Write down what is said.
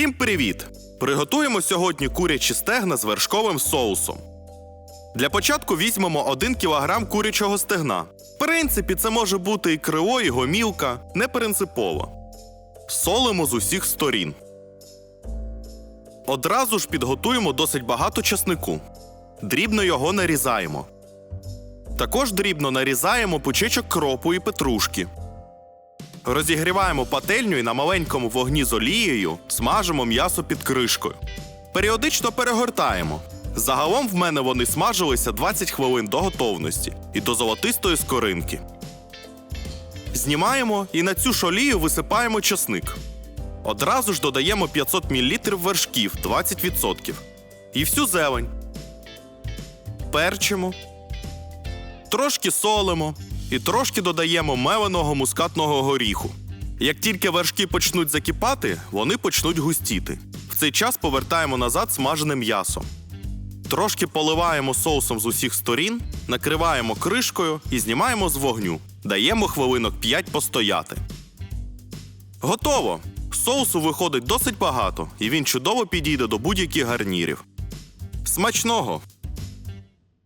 Всім привіт! Приготуємо сьогодні курячі стегна з вершковим соусом. Для початку візьмемо 1 кг курячого стегна. В принципі, це може бути і криво, і гомілка, не принципово. Солимо з усіх сторін. Одразу ж підготуємо досить багато часнику. Дрібно його нарізаємо. Також дрібно нарізаємо пучечок кропу і петрушки. Розігріваємо пательню і на маленькому вогні з олією смажимо м'ясо під кришкою. Періодично перегортаємо. Загалом в мене вони смажилися 20 хвилин до готовності і до золотистої скоринки. Знімаємо і на цю ж олію висипаємо часник. Одразу ж додаємо 500 мл вершків 20%. І всю зелень. Перчимо, трошки солимо і трошки додаємо меленого мускатного горіху. Як тільки вершки почнуть закипати, вони почнуть густіти. В цей час повертаємо назад смажене м'ясо. Трошки поливаємо соусом з усіх сторін, накриваємо кришкою і знімаємо з вогню. Даємо хвилинок 5 постояти. Готово! Соусу виходить досить багато, і він чудово підійде до будь-яких гарнірів. Смачного!